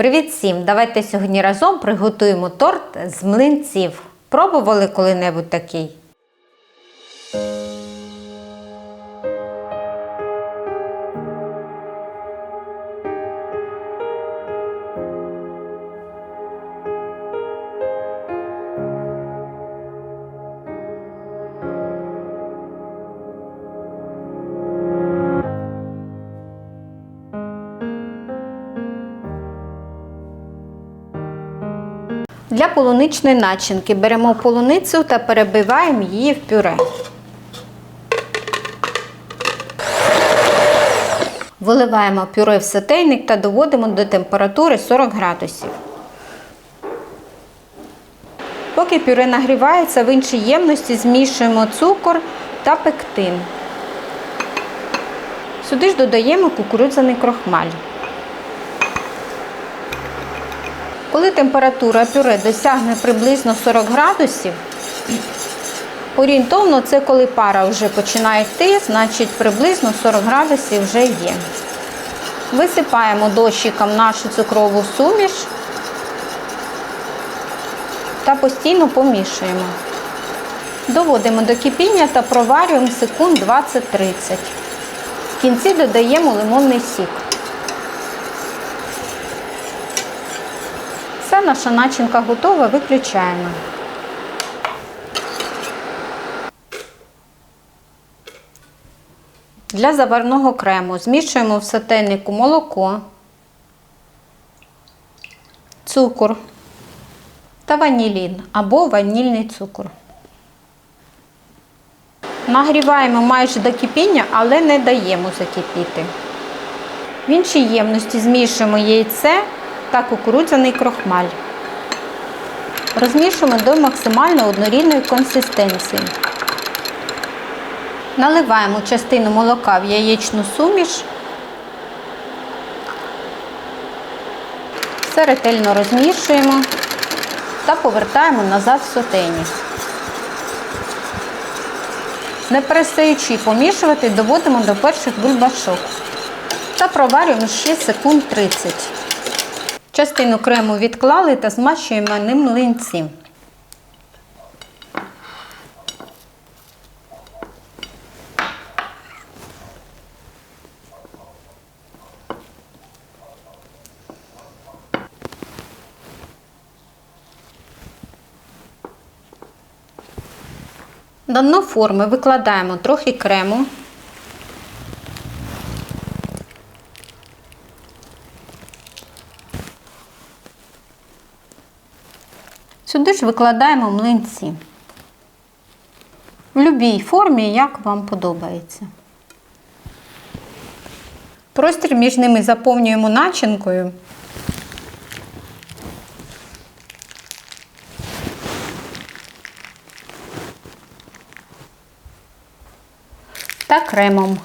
Привіт всім! Давайте сьогодні разом приготуємо торт з млинців. Пробували коли-небудь такий? Для полуничної начинки беремо полуницю та перебиваємо її в пюре. Виливаємо пюре в сотейник та доводимо до температури 40 градусів. Поки пюре нагрівається, в іншій ємності змішуємо цукор та пектин. Сюди ж додаємо кукурудзяний крохмаль. Коли температура пюре досягне приблизно 40 градусів, орієнтовно це коли пара вже починає йти, значить приблизно 40 градусів вже є. Висипаємо дощиком нашу цукрову суміш та постійно помішуємо. Доводимо до кипіння та проварюємо секунд 20-30. В кінці додаємо лимонний сік. Наша начинка готова, виключаємо. Для заварного крему змішуємо в сотейнику молоко, цукор та ванілін або ванільний цукор. Нагріваємо майже до кипіння, але не даємо закипіти. В іншій ємності змішуємо яйце та кукурудзяний крохмаль. Розмішуємо до максимально однорідної консистенції. Наливаємо частину молока в яєчну суміш. Все ретельно розмішуємо та повертаємо назад в сотейник. Не перестаючи помішувати, доводимо до перших бульбашок та проварюємо ще секунд 30. Частину крему відклали та змащуємо ним млинці. На форми викладаємо трохи крему. Сюди ж викладаємо млинці. В будь-якій формі, як вам подобається. Простір між ними заповнюємо начинкою. Та кремом.